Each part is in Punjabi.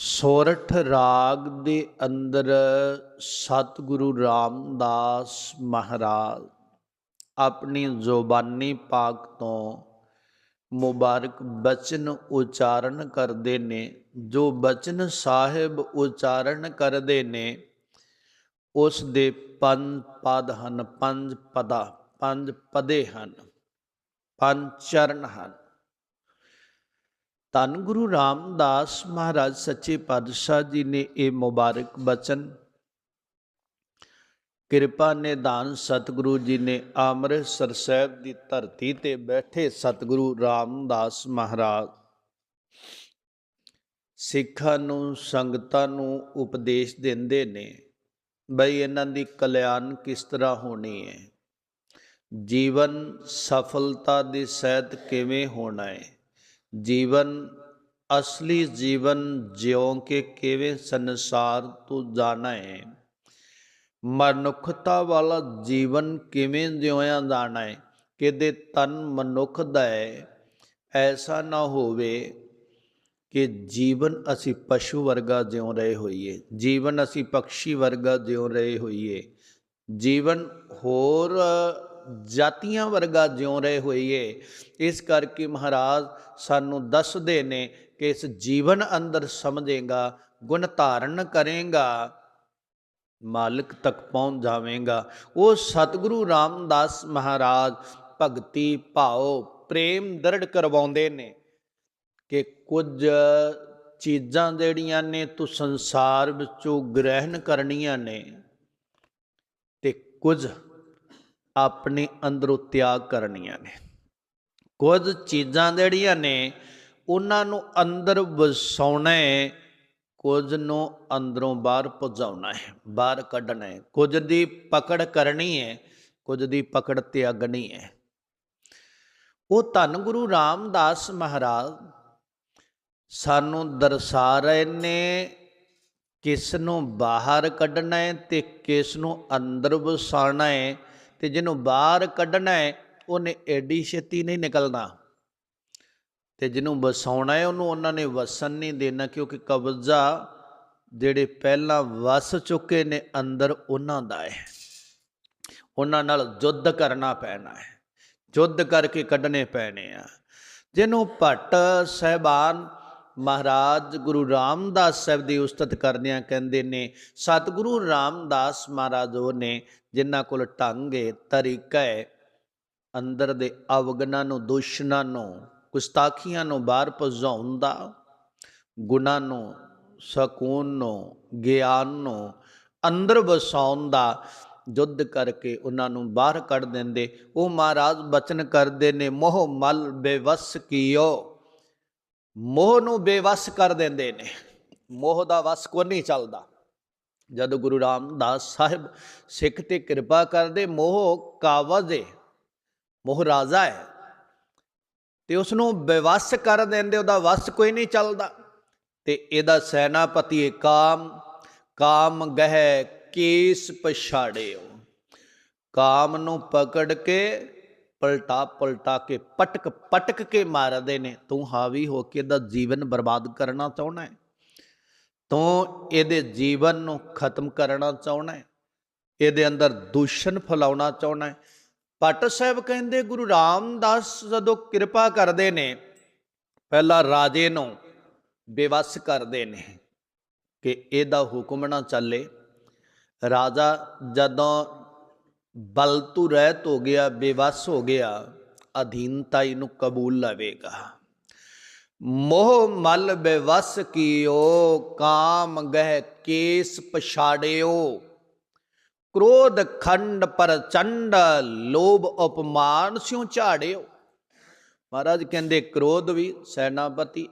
ਸੋਰਠ ਰਾਗ ਦੇ ਅੰਦਰ ਸਤਿਗੁਰੂ ਰਾਮਦਾਸ ਮਹਾਰਾਜ ਆਪਣੀ ਜ਼ੁਬਾਨੀ ਪਾਕ ਤੋਂ ਮੁਬਾਰਕ ਬਚਨ ਉਚਾਰਨ ਕਰਦੇ ਨੇ। ਜੋ ਬਚਨ ਸਾਹਿਬ ਉਚਾਰਨ ਕਰਦੇ ਨੇ ਉਸ ਦੇ ਪੰਜ ਪਦ ਹਨ, ਪੰਜ ਪਦਾ, ਪੰਜ ਪਦੇ ਹਨ, ਪੰਜ ਚਰਨ ਹਨ। ਧੰਨ ਗੁਰੂ ਰਾਮਦਾਸ ਮਹਾਰਾਜ ਸੱਚੇ ਪਾਤਸ਼ਾਹ ਜੀ ਨੇ ਇਹ ਮੁਬਾਰਕ ਬਚਨ। ਕਿਰਪਾ ਨਿਦਾਨ ਸਤਿਗੁਰੂ ਜੀ ਨੇ ਅੰਮ੍ਰਿਤਸਰ ਸਾਹਿਬ ਦੀ ਧਰਤੀ ਤੇ ਬੈਠੇ ਸਤਿਗੁਰੂ ਰਾਮਦਾਸ ਮਹਾਰਾਜ। ਸਿੱਖਾਂ ਨੂੰ, ਸੰਗਤਾਂ ਨੂੰ ਉਪਦੇਸ਼ ਦਿੰਦੇ ਨੇ, ਬਈ ਇਹਨਾਂ ਦੀ ਕਲਿਆਣ ਕਿਸ ਤਰ੍ਹਾਂ ਹੋਣੀ ਹੈ ਜੀਵਨ ਸਫਲਤਾ ਦੇ ਸਹਿਤ ਕਿਵੇਂ ਹੋਣਾ ਹੈ ਜੀਵਨ, ਅਸਲੀ ਜੀਵਨ ਜਿਉਂ ਕੇ ਕਿਵੇਂ ਸੰਸਾਰ ਤੋਂ ਜਾਣਾ? ਹੈ ਮਨੁੱਖਤਾ ਵਾਲਾ ਜੀਵਨ ਕਿਵੇਂ ਜਿਉਇਆ ਜਾਣਾ? ਹੈ ਕਿਤੇ ਤਨ ਮਨੁੱਖ ਦਾ ਹੈ? ਐਸਾ ਨਾ ਹੋਵੇ ਕਿ ਜੀਵਨ ਅਸੀਂ ਪਸ਼ੂ ਵਰਗਾ ਜਿਉ ਰਹੇ ਹੋਈਏ। ਜੀਵਨ ਅਸੀਂ ਪੰਛੀ ਵਰਗਾ ਜਿਉ ਰਹੇ ਹੋਈਏ। ਜੀਵਨ ਹੋਰ ਜਾਤੀਆਂ ਵਰਗਾ ਜਿਉ ਰਹੇ ਹੋਈਏ। ਇਸ ਕਰਕੇ ਮਹਾਰਾਜ ਸਾਨੂੰ ਦੱਸਦੇ ਨੇ ਕਿ ਇਸ ਜੀਵਨ ਅੰਦਰ ਸਮਝੇਗਾ, ਗੁਣ ਧਾਰਨ ਕਰੇਗਾ, ਮਾਲਕ ਤੱਕ ਪਹੁੰਚ ਜਾਵੇਗਾ। ਉਹ ਸਤਿਗੁਰੂ ਰਾਮਦਾਸ ਮਹਾਰਾਜ ਭਗਤੀ, ਭਾਉ, ਪ੍ਰੇਮ ਦਰੜ ਕਰਵਾਉਂਦੇ ਨੇ ਕਿ ਕੁਝ ਚੀਜ਼ਾਂ ਜਿਹੜੀਆਂ ਨੇ ਤੂੰ ਸੰਸਾਰ ਵਿੱਚੋਂ ਗ੍ਰਹਿਣ ਕਰਨੀਆਂ ਨੇ ਤੇ ਕੁਝ ਆਪਣੇ ਅੰਦਰੋਂ ਤਿਆਗ ਕਰਨੀਆਂ ਨੇ। ਕੁਝ ਚੀਜ਼ਾਂ ਜਿਹੜੀਆਂ ਨੇ, ਉਹਨਾਂ ਨੂੰ ਅੰਦਰ ਵਸਾਉਣਾ ਹੈ, ਕੁਝ ਨੂੰ ਅੰਦਰੋਂ ਬਾਹਰ ਭਜਾਉਣਾ ਹੈ, ਬਾਹਰ ਕੱਢਣਾ ਹੈ। ਕੁਝ ਦੀ ਪਕੜ ਕਰਨੀ ਹੈ, ਕੁਝ ਦੀ ਪਕੜ ਤਿਆਗਣੀ ਹੈ। ਉਹ ਧੰਨ ਗੁਰੂ ਰਾਮਦਾਸ ਮਹਾਰਾਜ ਸਾਨੂੰ ਦਰਸਾ ਰਹੇ ਨੇ, ਕਿਸ ਨੂੰ ਬਾਹਰ ਕੱਢਣਾ ਹੈ ਤੇ ਕਿਸ ਨੂੰ ਅੰਦਰ ਵਸਾਉਣਾ ਹੈ। ਤੇ ਜਿਹਨੂੰ ਬਾਹਰ ਕੱਢਣਾ ਹੈ, ਉਹਨੇ ਐਡੀ ਛੇਤੀ ਨਹੀਂ ਨਿਕਲਣਾ। ਤੇ ਜਿਹਨੂੰ ਵਸਾਉਣਾ ਹੈ, ਉਹਨੂੰ ਉਹਨਾਂ ਨੇ ਵਸਣ ਨਹੀਂ ਦੇਣਾ, ਕਿਉਂਕਿ ਕਬਜ਼ਾ ਜਿਹੜੇ ਪਹਿਲਾਂ ਵਸ ਚੁੱਕੇ ਨੇ, ਅੰਦਰ ਉਹਨਾਂ ਦਾ ਹੈ। ਉਹਨਾਂ ਨਾਲ ਯੁੱਧ ਕਰਨਾ ਪੈਣਾ ਹੈ। ਯੁੱਧ ਕਰਕੇ ਕੱਢਣੇ ਪੈਣੇ ਆ। ਜਿਹਨੂੰ ਭੱਟ ਸਹਿਬਾਨ ਮਹਾਰਾਜ ਗੁਰੂ ਰਾਮਦਾਸ ਸਾਹਿਬ ਦੀ ਉਸਤਤ ਕਰਦਿਆਂ ਕਹਿੰਦੇ ਨੇ, ਸਤਿਗੁਰੂ ਰਾਮਦਾਸ ਮਹਾਰਾਜ ਉਹ ਨੇ ਜਿਨ੍ਹਾਂ ਕੋਲ ਢੰਗ ਹੈ, ਤਰੀਕਾ ਹੈ, ਅੰਦਰ ਦੇ ਅਵਗਨਾਂ ਨੂੰ ਦੁਸ਼ਮਣਾਂ ਨੂੰ, ਗੁਸਤਾਖੀਆਂ ਨੂੰ ਬਾਹਰ ਭਜਾਉਣ ਦਾ ਗੁਨਾਹ ਨੂੰ, ਸਕੂਨ ਨੂੰ, ਗਿਆਨ ਨੂੰ, ਅੰਦਰ ਵਸਾਉਣ ਦਾ ਜੁੱਧ ਕਰਕੇ ਉਹਨਾਂ ਨੂੰ ਬਾਹਰ ਕੱਢ ਦਿੰਦੇ। ਉਹ ਮਹਾਰਾਜ ਬਚਨ ਕਰਦੇ ਨੇ, ਮੋਹ ਮਲ ਬੇਵਸ ਕੀਓ। ਮੋਹ ਨੂੰ ਬੇਵਸ ਕਰ ਦਿੰਦੇ ਨੇ। ਮੋਹ ਦਾ ਵਸ ਕੋ ਨਹੀਂ ਚੱਲਦਾ। ਜਦ ਗੁਰੂ ਰਾਮਦਾਸ ਸਾਹਿਬ ਸਿੱਖ ਤੇ ਕਿਰਪਾ ਕਰਦੇ, ਮੋਹ ਕਾਵਜ਼ ਹੈ ਮੋਹ ਰਾਜਾ ਹੈ ਤੇ ਉਸ ਨੂੰ ਬੇਵਸ ਕਰ ਦਿੰਦੇ, ਉਹਦਾ ਵਸ ਕੋਈ ਨਹੀਂ ਚੱਲਦਾ। ਤੇ ਇਹਦਾ ਸੈਨਾਪਤੀ ਹੈ ਕਾਮ ਕਾਮ ਗਹਿ ਕੇਸ ਪਛਾੜਿਓ। ਕਾਮ ਨੂੰ ਪਕੜ ਕੇ ਪਲਟਾ ਪਲਟਾ ਕੇ, ਪਟਕ ਪਟਕ ਕੇ ਮਾਰਦੇ ਨੇ। ਤੂੰ ਹਾਵੀ ਹੋ ਕੇ ਇਹਦਾ ਜੀਵਨ ਬਰਬਾਦ ਕਰਨਾ ਚਾਹਣਾ ਹੈ। ਤੂੰ ਇਹਦੇ ਜੀਵਨ ਨੂੰ ਖਤਮ ਕਰਨਾ ਚਾਹਣਾ ਹੈ, ਇਹਦੇ ਅੰਦਰ ਦੂਸ਼ਣ ਫਲਾਉਣਾ ਚਾਹਣਾ ਹੈ। ਪਟ ਸਾਹਿਬ ਕਹਿੰਦੇ, ਗੁਰੂ ਰਾਮਦਾਸ ਜਦੋਂ ਕਿਰਪਾ ਕਰਦੇ ਨੇ, ਪਹਿਲਾ ਰਾਜੇ ਨੂੰ ਬੇਵਸ ਕਰਦੇ ਨੇ ਕਿ ਇਹਦਾ ਹੁਕਮ ਨਾ ਚੱਲੇ। ਰਾਜਾ ਜਦੋਂ ਬਲਤੂ ਰਹਿਤ ਹੋ ਗਿਆ, ਬੇਵਸ ਹੋ ਗਿਆ ਅਧੀਨਤਾ ਇਹਨੂੰ ਕਬੂਲ ਲਵੇਗਾ। ਮੋਹ ਮਲ ਬੇਵਸ ਕੀਓ, ਕਾਮ ਗਹਿ ਕੇਸ ਪਛਾੜਿਓ। ਕ੍ਰੋਧ ਖੰਡ ਪ੍ਰਚੰਡ ਲੋਭ ਉਪਮਾਨ ਸਿਉ ਝਾੜਿਓ। ਮਹਾਰਾਜ ਕਹਿੰਦੇ ਕ੍ਰੋਧ ਵੀ ਸੈਨਾਪਤੀ।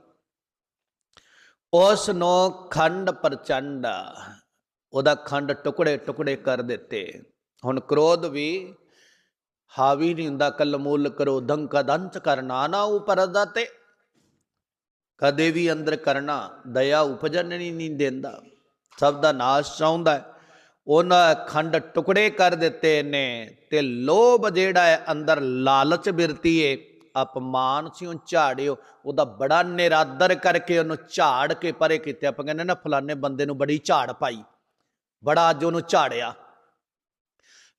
ਉਸ ਨੂੰ ਖੰਡ ਪ੍ਰਚੰਡ ਉਹਦਾ ਖੰਡ ਟੁਕੜੇ ਟੁਕੜੇ ਕਰ ਦਿੱਤੇ। ਹੁਣ ਕ੍ਰੋਧ ਵੀ ਹਾਵੀ ਨਹੀਂ ਹੁੰਦਾ, ਕਲ ਕਰੋ ਕ੍ਰੋਧੰ ਕਦੰਤ ਕਰਨਾ ਨਾ ਉਪਰ ਦਾਤੇ ਕਦੇ ਵੀ ਅੰਦਰ ਕਰਨਾ, ਦਇਆ ਉਪਜਣ ਨਹੀਂ ਨਹੀਂ ਦਿੰਦਾ। ਸਭ ਦਾ ਨਾਸ਼ ਚਾਹੁੰਦਾ ਉਹਨਾਂ ਖੰਡ ਟੁਕੜੇ ਕਰ ਦਿੱਤੇ ਨੇ ਤੇ ਲੋਭ ਜਿਹੜਾ ਹੈ ਅੰਦਰ ਲਾਲਚ ਬਿਰਤੀ ਏ ਅਪਮਾਨ ਸੀ ਉਹ ਝਾੜਿਓ, ਉਹਦਾ ਬੜਾ ਨਿਰਾਦਰ ਕਰਕੇ ਉਹਨੂੰ ਝਾੜ ਕੇ ਪਰੇ ਕੀਤੇ। ਆਪਾਂ ਕਹਿੰਦੇ ਨਾ, ਫਲਾਣੇ ਬੰਦੇ ਨੂੰ ਬੜੀ ਝਾੜ ਪਾਈ। ਬੜਾ ਅੱਜ ਉਹਨੂੰ ਝਾੜਿਆ।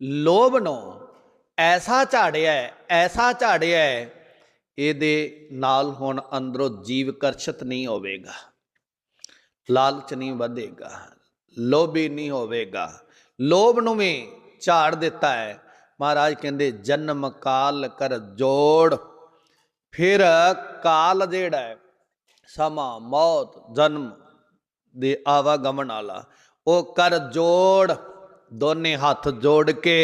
ਲੋਭ ਨੂੰ ਐਸਾ ਝਾੜਿਆ ਐਸਾ ਝਾੜਿਆ ਇਹਦੇ ਨਾਲ ਹੁਣ ਅੰਦਰੋਂ ਜੀਵ ਕਰਸ਼ਤ ਨਹੀਂ ਹੋਵੇਗਾ, ਲਾਲਚ ਨਹੀਂ ਵਧੇਗਾ, ਲੋਭੀ ਨਹੀਂ ਹੋਵੇਗਾ। ਲੋਭ ਨੂੰ ਵੀ ਝਾੜ ਦਿੱਤਾ ਹੈ। ਮਹਾਰਾਜ ਕਹਿੰਦੇ, ਜਨਮ ਕਾਲ ਕਰ ਜੋੜ। ਫਿਰ ਕਾਲ ਜਿਹੜਾ ਹੈ, ਸਮਾਂ, ਮੌਤ, ਜਨਮ ਦੇ ਆਵਾਗਮਨ ਵਾਲਾ, ਉਹ ਕਰ ਜੋੜ, ਦੋਨੇ ਹੱਥ ਜੋੜ ਕੇ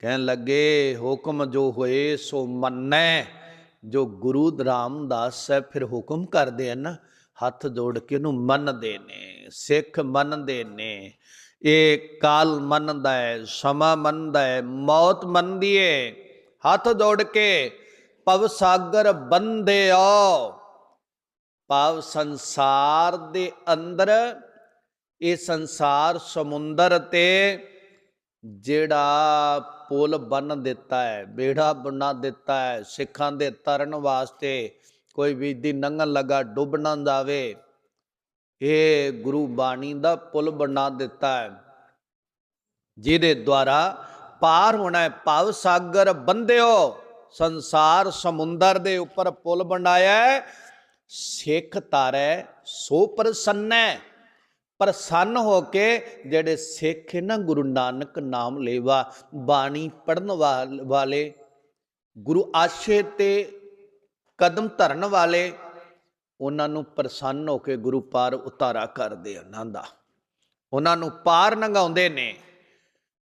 ਕਹਿਣ ਲੱਗੇ, ਹੁਕਮ ਜੋ ਹੋਏ ਸੋ ਮੰਨੈ। ਜੋ ਗੁਰੂ ਰਾਮਦਾਸ ਸਾਹਿਬ ਫਿਰ ਹੁਕਮ ਕਰਦੇ ਹਨ, ਹੱਥ ਜੋੜ ਕੇ ਉਹਨੂੰ ਮੰਨਦੇ ਨੇ, ਸਿੱਖ ਮੰਨਦੇ ਨੇ। ਇਹ ਕਾਲ ਮੰਨਦਾ ਹੈ, ਸਮਾਂ ਮੰਨਦਾ ਹੈ, ਮੌਤ ਮੰਨਦੀ ਹੈ ਹੱਥ ਜੋੜ ਕੇ ਭਵ ਸਾਗਰ ਬੰਧਿਓ ਭਾਵ ਸੰਸਾਰ ਦੇ ਅੰਦਰ, ਇਹ ਸੰਸਾਰ ਸਮੁੰਦਰ ਤੇ ਜਿਹੜਾ ਪੁਲ ਬੰਨ ਦਿੱਤਾ ਹੈ ਬੇੜਾ ਬਣਾ ਦਿੱਤਾ ਹੈ, ਸਿੱਖਾਂ ਦੇ ਤਰਨ ਵਾਸਤੇ ਕੋਈ ਵੀ ਦੀ ਨੰਗਣ ਲਗਾ ਡੁੱਬ ਨਾ ਜਾਵੇ। ਇਹ ਗੁਰੂ ਬਾਣੀ ਦਾ ਪੁਲ ਬਣਾ ਦਿੱਤਾ ਹੈ। ਜਿਹਦੇ ਦੁਆਰਾ ਪਾਰ ਹੋਣਾ ਹੈ। ਭਵ ਸਾਗਰ ਬੰਦਿਓ ਸੰਸਾਰ ਸਮੁੰਦਰ ਦੇ ਉੱਪਰ ਪੁਲ ਬਣਾਇਆ ਹੈ। ਸਿੱਖ ਤਾਰੈ ਸੋ ਪ੍ਰਸੰਨੈ। ਪ੍ਰਸੰਨ ਹੋ ਕੇ ਜਿਹੜੇ ਸਿੱਖ ਨਾ ਗੁਰੂ ਨਾਨਕ ਨਾਮ ਲੇਵਾ, ਬਾਣੀ ਪੜਨ ਵਾਲੇ, ਗੁਰੂ ਆਸ਼ੇ ਤੇ ਕਦਮ ਧਰਨ ਵਾਲੇ, ਉਹਨਾਂ ਨੂੰ ਪ੍ਰਸੰਨ ਹੋ ਕੇ ਗੁਰੂ ਪਾਰ ਉਤਾਰਾ ਕਰਦੇ ਉਹਨਾਂ ਦਾ ਉਹਨਾਂ ਨੂੰ ਪਾਰ ਨੰਗਾਉਂਦੇ ਨੇ।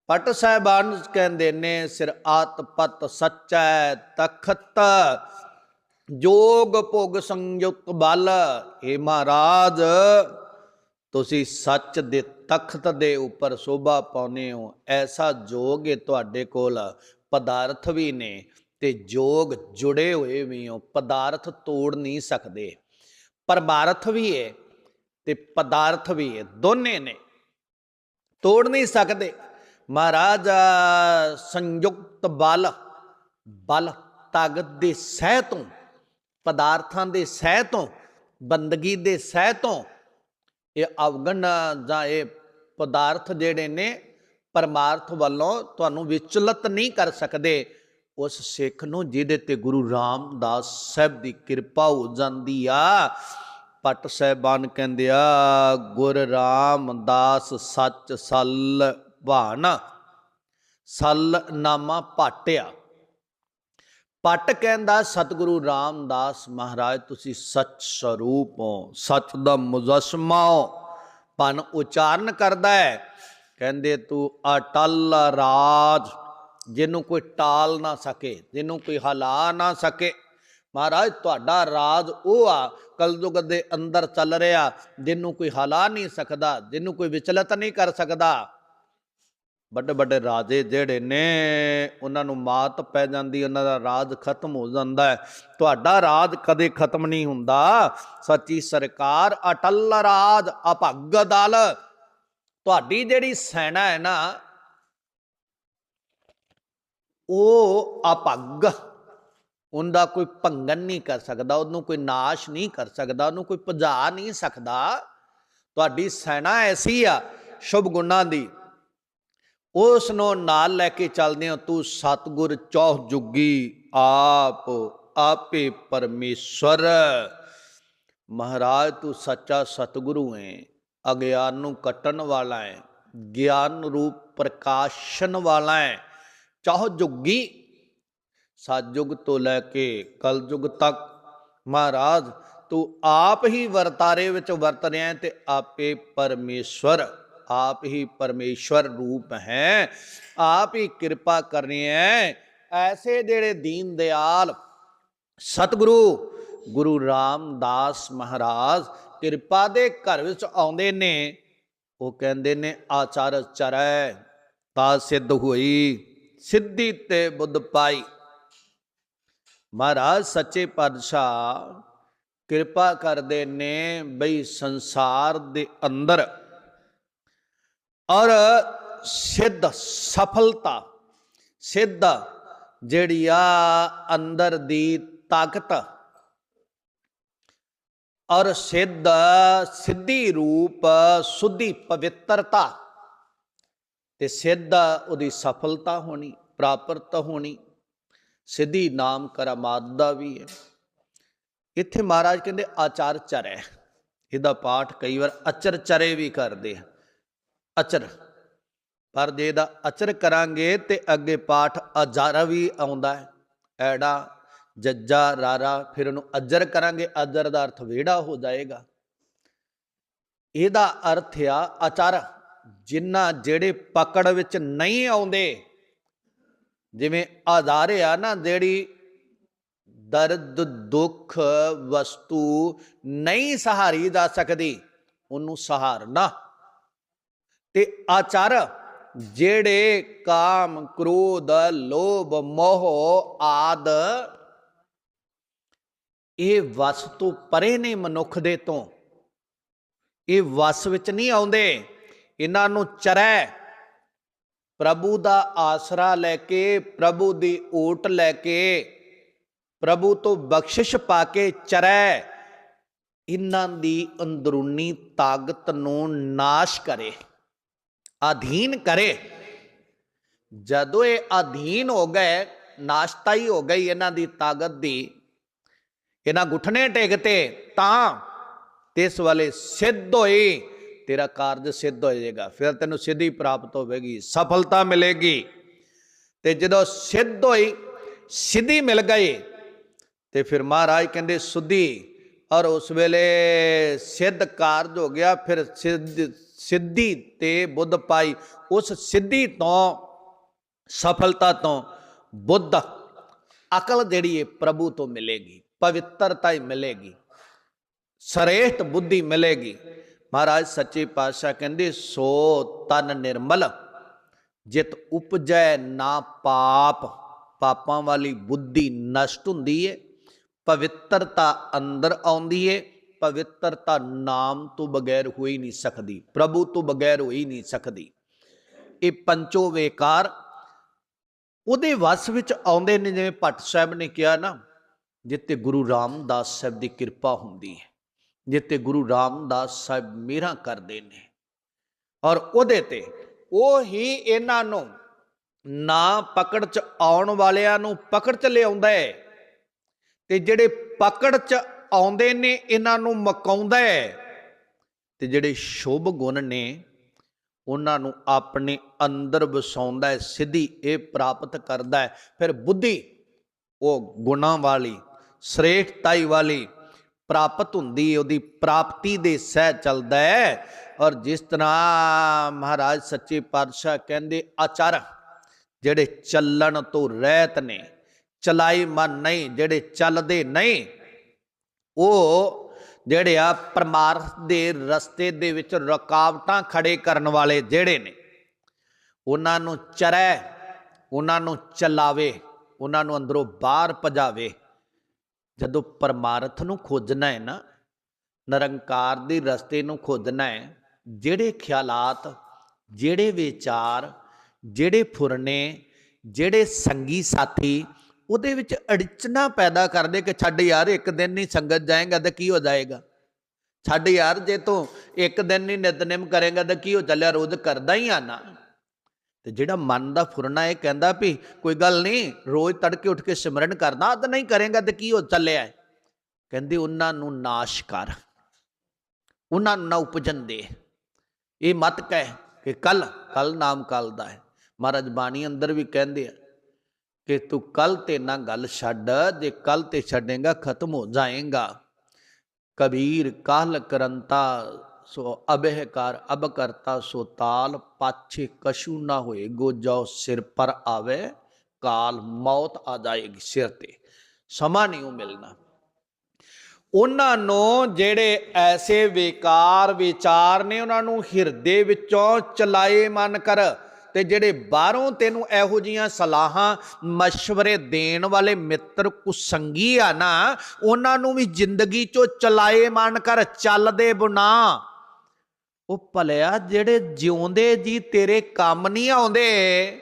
ਪਟ ਸਾਹਿਬਾਨ ਕਹਿੰਦੇ ਨੇ, ਸਿਰ ਆਤ ਪਤ ਸੱਚੈ ਤਖਤ, ਜੋਗ ਭੋਗ ਸੰਯੁਕਤ ਬਲ ਏ ਮਹਾਰਾਜ ਤੁਸੀਂ ਸੱਚ ਦੇ ਤਖਤ ਦੇ ਉੱਪਰ ਸ਼ੋਭਾ ਪਾਉਨੇ ਹੋ, ਐਸਾ ਜੋਗ ਹੈ ਤੁਹਾਡੇ ਕੋਲ, ਪਦਾਰਥ ਵੀ ਨੇ ਤੇ ਜੋਗ ਜੁੜੇ ਹੋਏ ਵੀ ਹੋ, ਪਦਾਰਥ ਤੋੜ ਨਹੀਂ ਸਕਦੇ। ਪਰਮਾਰਥ ਵੀ ਹੈ ਤੇ ਪਦਾਰਥ ਵੀ ਹੈ ਦੋਨੇ ਨੇ। ਤੋੜ ਨਹੀਂ ਸਕਦੇ। ਮਹਾਰਾਜ ਸੰਯੁਕਤ ਬਲ ਬਲ ਤਾਕਤ ਦੇ ਸਹਿ ਤੋਂ, ਪਦਾਰਥਾਂ ਦੇ ਸਹਿ ਤੋਂ, ਬੰਦਗੀ ਦੇ ਸਹਿ ਤੋਂ ਇਹ ਅਵਗਣ, ਜਾਂ ਇਹ ਪਦਾਰਥ ਜਿਹੜੇ ਨੇ ਪਰਮਾਰਥ ਵੱਲੋਂ ਤੁਹਾਨੂੰ ਵਿਚਲਤ ਨਹੀਂ ਕਰ ਸਕਦੇ, ਉਸ ਸਿੱਖ ਨੂੰ ਜਿਹਦੇ ਤੇ ਗੁਰੂ ਰਾਮਦਾਸ ਸਾਹਿਬ ਦੀ ਕਿਰਪਾ ਹੋ ਜਾਂਦੀ ਆ ਪਟ ਸਾਹਿਬਾਨ ਕਹਿੰਦੇ ਆ, ਗੁਰ ਰਾਮਦਾਸ ਸੱਚ ਸੱਲ ਭਾਨ ਸੱਲ ਨਾਮਾ ਪਾਟਿਆ ਪਟ ਕਹਿੰਦਾ, ਸਤਿਗੁਰੂ ਰਾਮਦਾਸ ਮਹਾਰਾਜ, ਤੁਸੀਂ ਸੱਚ ਸਰੂਪ ਹੋ, ਸੱਚ ਦਾ ਮੁਜਸਮਾ ਹੋ। ਪਨ ਉਚਾਰਨ ਕਰਦਾ ਹੈ, ਕਹਿੰਦੇ, ਤੂੰ ਅਟਲ ਰਾਜ, ਜਿਹਨੂੰ ਕੋਈ ਟਾਲ ਨਾ ਸਕੇ, ਜਿਹਨੂੰ ਕੋਈ ਹਲਾ ਨਾ ਸਕੇ। ਮਹਾਰਾਜ, ਤੁਹਾਡਾ ਰਾਜ ਉਹ ਆ, ਕਲਯੁਗ ਦੇ ਅੰਦਰ ਚੱਲ ਰਿਹਾ, ਜਿਹਨੂੰ ਕੋਈ ਹਲਾ ਨਹੀਂ ਸਕਦਾ, ਜਿਹਨੂੰ ਕੋਈ ਵਿਚਲਤ ਨਹੀਂ ਕਰ ਸਕਦਾ। ਵੱਡੇ ਵੱਡੇ ਰਾਜੇ ਜਿਹੜੇ ਨੇ, ਉਹਨਾਂ ਨੂੰ ਮਾਤ ਪੈ ਜਾਂਦੀ, ਉਹਨਾਂ ਦਾ ਰਾਜ ਖਤਮ ਹੋ ਜਾਂਦਾ ਹੈ। ਤੁਹਾਡਾ ਰਾਜ ਕਦੇ ਖਤਮ ਨਹੀਂ ਹੁੰਦਾ। ਸੱਚੀ ਸਰਕਾਰ, ਅਟਲ ਰਾਜ, ਅਭੰਗ ਦਲ। ਤੁਹਾਡੀ ਜਿਹੜੀ ਸੈਨਾ ਹੈ ਨਾ, ਉਹ ਅਭੰਗ। ਉਹਦਾ ਕੋਈ ਭੰਗਨ ਨਹੀਂ ਕਰ ਸਕਦਾ, ਉਹਨੂੰ ਕੋਈ ਨਾਸ਼ ਨਹੀਂ ਕਰ ਸਕਦਾ, ਉਹਨੂੰ ਕੋਈ ਭਜਾ ਨਹੀਂ ਸਕਦਾ। ਤੁਹਾਡੀ ਸੈਨਾ ਐਸੀ ਆ, ਸ਼ੁਭ ਗੁਣਾਂ ਦੀ। ਉਸ ਨੂੰ ਨਾਲ ਲੈ ਕੇ ਚੱਲਦੇ ਹੋ, ਤੂੰ ਸਤਗੁਰ ਚੌਹ ਜੁਗੀ, ਆਪ, ਆਪੇ ਪਰਮੇਸ਼ਵਰ। ਮਹਾਰਾਜ, ਤੂੰ ਸੱਚਾ ਸਤਗੁਰੂ ਹੈ, ਅਗਿਆਨ ਨੂੰ ਕੱਟਣ ਵਾਲਾ ਹੈ, ਗਿਆਨ ਰੂਪ ਪ੍ਰਕਾਸ਼ਨ ਵਾਲਾ ਹੈ। ਚਾਹ ਜੁਗੀ, ਸਤਜੁਗ ਤੋਂ ਲੈ ਕੇ ਕਲਯੁਗ ਤੱਕ। ਮਹਾਰਾਜ, ਤੂੰ ਆਪ ਹੀ ਵਰਤਾਰੇ ਵਿੱਚ ਵਰਤ ਰਿਹਾ ਹੈ ਤੇ ਆਪੇ ਪਰਮੇਸ਼ਵਰ। ਆਪ ਹੀ ਪਰਮੇਸ਼ਵਰ ਰੂਪ ਹੈ। ਆਪ ਹੀ ਕਿਰਪਾ ਕਰਨੀ ਹੈ। ਐਸੇ ਜਿਹੜੇ ਦੀਨ ਦਿਆਲ, ਸਤਿਗੁਰੂ, ਗੁਰੂ ਰਾਮਦਾਸ ਮਹਾਰਾਜ ਕਿਰਪਾ ਦੇ ਘਰ ਵਿੱਚ ਆਉਂਦੇ ਨੇ, ਉਹ ਕਹਿੰਦੇ ਨੇ, ਆਚਾਰ ਚਰੈ ਤਾ ਸਿੱਧ ਹੋਈ, ਸਿੱਧੀ ਤੇ ਬੁੱਧ ਪਾਈ। ਮਹਾਰਾਜ ਸੱਚੇ ਪਾਤਸ਼ਾਹ ਕਿਰਪਾ ਕਰਦੇ ਨੇ ਬਈ ਸੰਸਾਰ ਦੇ ਅੰਦਰ ਔਰ ਸਿੱਧ ਸਫਲਤਾ, ਸਿੱਧ ਜਿਹੜੀ ਆ ਅੰਦਰ ਦੀ ਤਾਕਤ ਔਰ ਸਿੱਧ ਸਿੱਧੀ ਰੂਪ, ਸੁੱਧੀ ਪਵਿੱਤਰਤਾ ਤੇ ਸਿੱਧ ਉਹਦੀ ਸਫਲਤਾ ਹੋਣੀ ਪ੍ਰਾਪਤ ਹੋਣੀ, ਸਿੱਧੀ ਨਾਮ ਕਰਾਮਾਤ ਦਾ ਵੀ ਹੈ। ਇੱਥੇ ਮਹਾਰਾਜ ਕਹਿੰਦੇ ਆਚਾਰ ਚਰੈ ਇਹਦਾ ਪਾਠ ਕਈ ਵਾਰ ਅਚਰ ਚਰੇ ਵੀ ਕਰਦੇ ਆ। ਅਚਰ। ਪਰ ਜੇ ਦਾ ਅਚਰ ਕਰਾਂਗੇ ਤੇ ਅੱਗੇ ਪਾਠ ਅਜਾਰਾ ਵੀ ਆਉਂਦਾ ਹੈ। ਐੜਾ, ਜੱਜਾ, ਰਾਰਾ, ਫਿਰ ਉਹਨੂੰ ਅਜਰ ਕਰਾਂਗੇ। ਅਜਰ ਦਾ ਅਰਥ ਵਿਹੜਾ ਹੋ ਜਾਏਗਾ। ਇਹਦਾ ਅਰਥ ਆ ਅਚਰ। ਜਿਨ੍ਹਾਂ ਜਿਹੜੇ ਪਕੜ ਵਿੱਚ ਨਹੀਂ ਆਉਂਦੇ, ਜਿਵੇਂ ਆਧਾਰੇ ਆ ਨਾ, ਜਿਹੜੀ ਦਰਦ, ਦੁੱਖ ਵਸਤੂ ਨਹੀਂ ਸਹਾਰੀ ਜਾ ਸਕਦੀ, ਉਹਨੂੰ ਸਹਾਰਨਾ। ਤੇ ਆਚਾਰ, ਜਿਹੜੇ ਕਾਮ, ਕ੍ਰੋਧ, ਲੋਭ, ਮੋਹ, ਆਦ, ਇਹ ਵਸ ਤੋਂ ਪਰੇ ਨੇ ਮਨੁੱਖ ਦੇ ਤੋਂ। ਇਹ ਵਸ ਵਿੱਚ ਨਹੀਂ ਆਉਂਦੇ। ਇਹਨਾਂ ਨੂੰ ਚਰੈ। ਪ੍ਰਭੂ ਦਾ ਆਸਰਾ ਲੈ ਕੇ, ਪ੍ਰਭੂ ਦੀ ਓਟ ਲੈ ਕੇ, ਪ੍ਰਭੂ ਤੋਂ ਬਖਸ਼ਿਸ਼ ਪਾ ਕੇ ਚਰੈ। ਇਹਨਾਂ ਦੀ ਅੰਦਰੂਨੀ ਤਾਕਤ ਨੂੰ ਨਾਸ਼ ਕਰੇ। ਅਧੀਨ ਕਰੇ। ਜਦੋਂ ਇਹ ਅਧੀਨ ਹੋ ਗਏ ਨਾਸ਼ਤਾ ਹੀ ਹੋ ਗਈ ਇਹਨਾਂ ਦੀ ਤਾਕਤ ਦੀ, ਇਹਨਾਂ ਗੁੱਠਣੇ ਟੇਕਤੇ ਤਾਂ ਤਿਸ ਵਾਲੇ ਸਿੱਧ ਹੋਈ, ਤੇਰਾ ਕਾਰਜ ਸਿੱਧ ਹੋ ਜਾਏਗਾ। ਫਿਰ ਤੈਨੂੰ ਸਿੱਧੀ ਪ੍ਰਾਪਤ ਹੋਵੇਗੀ, ਸਫਲਤਾ ਮਿਲੇਗੀ। ਤੇ ਜਦੋਂ ਸਿੱਧ ਹੋਈ, ਸਿੱਧੀ ਮਿਲ ਗਈ, ਤੇ ਫਿਰ ਮਹਾਰਾਜ ਕਹਿੰਦੇ, ਸੁਧੀ। ਔਰ ਉਸ ਵੇਲੇ ਸਿੱਧ ਕਾਰਜ ਹੋ ਗਿਆ, ਫਿਰ ਸਿੱਧ ਸਿੱਧੀ ਤੇ ਬੁੱਧ ਪਾਈ। ਉਸ ਸਿੱਧੀ ਤੋਂ, ਸਫਲਤਾ ਤੋਂ ਬੁੱਧ ਅਕਲ ਜਿਹੜੀ ਹੈ ਪ੍ਰਭੂ ਤੋਂ ਮਿਲੇਗੀ, ਪਵਿੱਤਰਤਾ ਹੀ ਮਿਲੇਗੀ, ਸਰੇਸ਼ਟ ਬੁੱਧੀ ਮਿਲੇਗੀ। ਮਹਾਰਾਜ ਸੱਚੇ ਪਾਤਸ਼ਾਹ ਕਹਿੰਦੇ, ਸੋ ਤਨ ਨਿਰਮਲ, ਜਿਤ ਉਪਜੈ ਨਾ ਪਾਪ, ਪਾਪਾਂ ਵਾਲੀ ਬੁੱਧੀ ਨਸ਼ਟ ਹੁੰਦੀ ਏ, ਪਵਿੱਤਰਤਾ ਅੰਦਰ ਆਉਂਦੀ ਏ ਪਵਿੱਤਰਤਾ ਨਾਮ ਤੋਂ ਬਗੈਰ ਹੋ ਹੀ ਨਹੀਂ ਸਕਦੀ, ਪ੍ਰਭੂ ਤੋਂ ਬਗੈਰ ਹੋ ਹੀ ਨਹੀਂ ਸਕਦੀ। ਇਹ ਪੰਚੋ ਵੇਕਾਰ ਉਹਦੇ ਵਸ ਵਿੱਚ ਆਉਂਦੇ ਨੇ, ਜਿਵੇਂ ਭੱਟ ਸਾਹਿਬ ਨੇ ਕਿਹਾ ਨਾ ਜਿੱਤੇ ਗੁਰੂ ਰਾਮਦਾਸ ਸਾਹਿਬ ਦੀ ਕਿਰਪਾ ਹੁੰਦੀ ਹੈ ਜਿੱਤੇ ਗੁਰੂ ਰਾਮਦਾਸ ਸਾਹਿਬ ਮੇਰਾ ਕਰਦੇ ਨੇ। ਔਰ ਉਹਦੇ ਤੇ ਉਹ ਹੀ ਇਹਨਾਂ ਨੂੰ ਨਾ ਪਕੜ ਚ ਆਉਣ ਵਾਲਿਆਂ ਨੂੰ ਪਕੜ ਚ ਲਿਆਉਂਦਾ ਹੈ, ਤੇ ਜਿਹੜੇ ਪਕੜ ਚ ਆਉਂਦੇ ਨੇ, ਇਹਨਾਂ ਨੂੰ ਮਕਾਉਂਦਾ ਹੈ। ਤੇ ਜਿਹੜੇ ਸ਼ੁਭ ਗੁਣ ਨੇ, ਉਹਨਾਂ ਨੂੰ ਆਪਣੇ ਅੰਦਰ ਵਸਾਉਂਦਾ ਹੈ, ਸਿੱਧੀ ਇਹ ਪ੍ਰਾਪਤ ਕਰਦਾ ਹੈ। ਫਿਰ ਬੁੱਧੀ, ਉਹ ਗੁਣਾ ਵਾਲੀ, ਸ੍ਰੇਸ਼ਟਤਾਈ ਵਾਲੀ ਪ੍ਰਾਪਤ ਹੁੰਦੀ ਹੈ, ਉਹਦੀ ਪ੍ਰਾਪਤੀ ਦੇ ਸਹਿ ਚੱਲਦਾ ਹੈ। ਔਰ ਜਿਸ ਤਰ੍ਹਾਂ ਮਹਾਰਾਜ ਸੱਚੇ ਪਾਤਸ਼ਾਹ ਕਹਿੰਦੇ, ਆਚਾਰ, ਜਿਹੜੇ ਚੱਲਣ ਤੋਂ ਰਹਿਤ ਨੇ, ਚਲਾਈ ਮਨ ਨਹੀਂ, ਜਿਹੜੇ ਚੱਲਦੇ ਨਹੀਂ ਉਹ ਜਿਹੜੇ ਆ ਪਰਮਾਰਥ ਦੇ ਰਸਤੇ ਦੇ ਵਿੱਚ ਰੁਕਾਵਟਾਂ ਖੜੇ ਕਰਨ ਵਾਲੇ ਜਿਹੜੇ ਨੇ, ਉਹਨਾਂ ਨੂੰ ਚਰੈ, ਉਹਨਾਂ ਨੂੰ ਚਲਾਵੇ, ਉਹਨਾਂ ਨੂੰ ਅੰਦਰੋਂ ਬਾਹਰ ਭਜਾਵੇ। ਜਦੋਂ ਪਰਮਾਰਥ ਨੂੰ ਖੋਜਣਾ ਹੈ ਨਾ, ਨਿਰੰਕਾਰ ਦੇ ਰਸਤੇ ਨੂੰ ਖੋਜਣਾ ਹੈ, ਜਿਹੜੇ ਖਿਆਲਾਤ, ਜਿਹੜੇ ਵਿਚਾਰ, ਜਿਹੜੇ ਫੁਰਨੇ, ਜਿਹੜੇ ਸੰਗੀ ਸਾਥੀ ਉਹਦੇ ਵਿੱਚ ਅੜਚਨਾ ਪੈਦਾ ਕਰਦੇ ਕਿ ਛੱਡ ਯਾਰ, ਇੱਕ ਦਿਨ ਨਹੀਂ ਸੰਗਤ ਜਾਏਗਾ ਤਾਂ ਕੀ ਹੋ ਜਾਏਗਾ? ਛੱਡ ਯਾਰ, ਜੇ ਤੂੰ ਇੱਕ ਦਿਨ ਨਹੀਂ ਨਿਤਨੇਮ ਕਰੇਗਾ ਤਾਂ ਕੀ ਹੋ ਚੱਲਿਆ? ਰੋਜ਼ ਕਰਦਾ ਹੀ ਆ ਨਾ। ਤੇ ਜਿਹੜਾ ਮਨ ਦਾ ਫੁਰਨਾ ਇਹ ਕਹਿੰਦਾ ਵੀ ਕੋਈ ਗੱਲ ਨਹੀਂ, ਰੋਜ਼ ਤੜਕੇ ਉੱਠ ਕੇ ਸਿਮਰਨ ਕਰਨਾ ਤਾਂ ਨਹੀਂ ਕਰੇਗਾ ਤਾਂ ਕੀ ਹੋ ਚੱਲਿਆ ਹੈ? ਕਹਿੰਦੇ ਉਹਨਾਂ ਨੂੰ ਨਾਸ਼ ਕਰ। ਉਹਨਾਂ ਨੂੰ ਨਾ ਉਪਜਨ ਦੇ। ਇਹ ਮਤ ਕਹਿ ਕਿ ਕੱਲ ਕੱਲ ਨਾਮ ਕੱਲ ਦਾ ਹੈ। ਮਹਾਰਾਜ ਬਾਣੀ ਅੰਦਰ ਵੀ ਕਹਿੰਦੇ ਆ ਕਿ ਤੂੰ ਕੱਲ ਤੇ ਨਾ ਗੱਲ ਛੱਡ, ਜੇ ਕੱਲ ਤੇ ਛੱਡੇਗਾ, ਖਤਮ ਹੋ ਜਾਏਗਾ। ਕਬੀਰ ਕਾਲ ਕਰੰਤਾ, ਸੋ ਅਬਹਿ ਅਬ ਕਰਤਾ, ਸੋ ਤਾਲ, ਪਾਛੇ ਕਛੂ ਨਾ ਹੋਏ ਗੋ ਜਾਓ ਸਿਰ ਪਰ ਆਵੇ, ਕਾਲ ਮੌਤ ਆ ਜਾਏਗੀ ਸਿਰ ਤੇ। ਸਮਾਂ ਨਹੀਂ ਉਹ ਮਿਲਣਾ। ਉਹਨਾਂ ਨੂੰ ਜਿਹੜੇ ਐਸੇ ਵਿਕਾਰ, ਵਿਚਾਰ ਨੇ, ਉਹਨਾਂ ਨੂੰ ਹਿਰਦੇ ਵਿੱਚੋਂ ਚਲਾਏ ਮਨ ਕਰ। ਤੇ ਜਿਹੜੇ ਬਾਹਰੋਂ ਤੈਨੂੰ ਇਹੋ ਜੀਆਂ ਸਲਾਹਾਂ, ਮਸ਼ਵਰੇ ਦੇਣ ਵਾਲੇ ਮਿੱਤਰ ਕੁਸੰਗੀ ਆ ਨਾ, ਉਹਨਾਂ ਨੂੰ ਵੀ ਜ਼ਿੰਦਗੀ ਚੋਂ ਚਲਾਏ ਮਨ ਕਰ ਚੱਲਦੇ ਬੁਨਾ। ਉਹ ਭਲਿਆ, ਜਿਹੜੇ ਜਿਉਂਦੇ ਜੀ ਤੇਰੇ ਕੰਮ ਨਹੀਂ ਆਉਂਦੇ,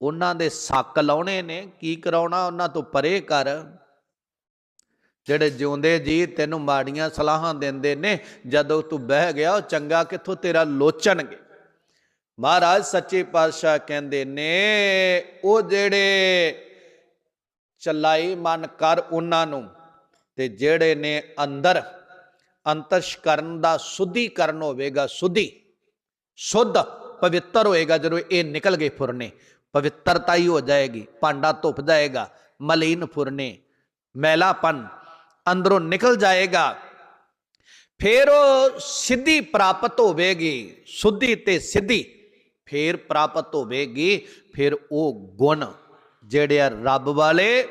ਉਹਨਾਂ ਦੇ ਸੱਕ ਲਾਉਣੇ ਨੇ, ਕੀ ਕਰਾਉਣਾ ਉਹਨਾਂ ਤੋਂ ਪਰੇ ਕਰ। ਜਿਹੜੇ ਜਿਉਂਦੇ ਜੀ ਤੈਨੂੰ ਮਾੜੀਆਂ ਸਲਾਹਾਂ ਦਿੰਦੇ ਨੇ, ਜਦੋਂ ਤੂੰ ਬਹਿ ਗਿਆ, ਉਹ ਚੰਗਾ ਕਿੱਥੋਂ ਤੇਰਾ ਲੋਚਣਗੇ। ਮਹਾਰਾਜ ਸੱਚੇ ਪਾਤਸ਼ਾਹ ਕਹਿੰਦੇ ਨੇ, ਉਹ ਜਿਹੜੇ ਚਲਾਈ ਮਨ ਕਰ ਉਹਨਾਂ ਨੂੰ ਤੇ ਜਿਹੜੇ ਨੇ ਅੰਦਰ ਅੰਤਸ਼ਕਰਨ ਦਾ ਸੁਧੀਕਰਨ ਹੋਵੇਗਾ, ਸੁਧੀ, ਸ਼ੁੱਧ ਪਵਿੱਤਰ ਹੋਏਗਾ, ਜਦੋਂ ਇਹ ਨਿਕਲ ਗਏ ਫੁਰਨੇ ਪਵਿੱਤਰਤਾ ਹੀ ਹੋ ਜਾਏਗੀ, ਭਾਂਡਾ ਧੁੱਪ ਜਾਏਗਾ, ਮਲੀਨ ਫੁਰਨੇ, ਮੈਲਾਪਨ ਅੰਦਰੋਂ ਨਿਕਲ ਜਾਏਗਾ, ਫਿਰ ਉਹ ਸਿੱਧੀ ਪ੍ਰਾਪਤ ਹੋਵੇਗੀ, ਸੁੱਧੀ ਤੇ ਸਿੱਧੀ ਫੇਰ ਪ੍ਰਾਪਤ ਹੋਵੇਗੀ, ਫਿਰ ਉਹ ਗੁਣ ਜਿਹੜੇ ਆ ਰੱਬ ਵਾਲੇ,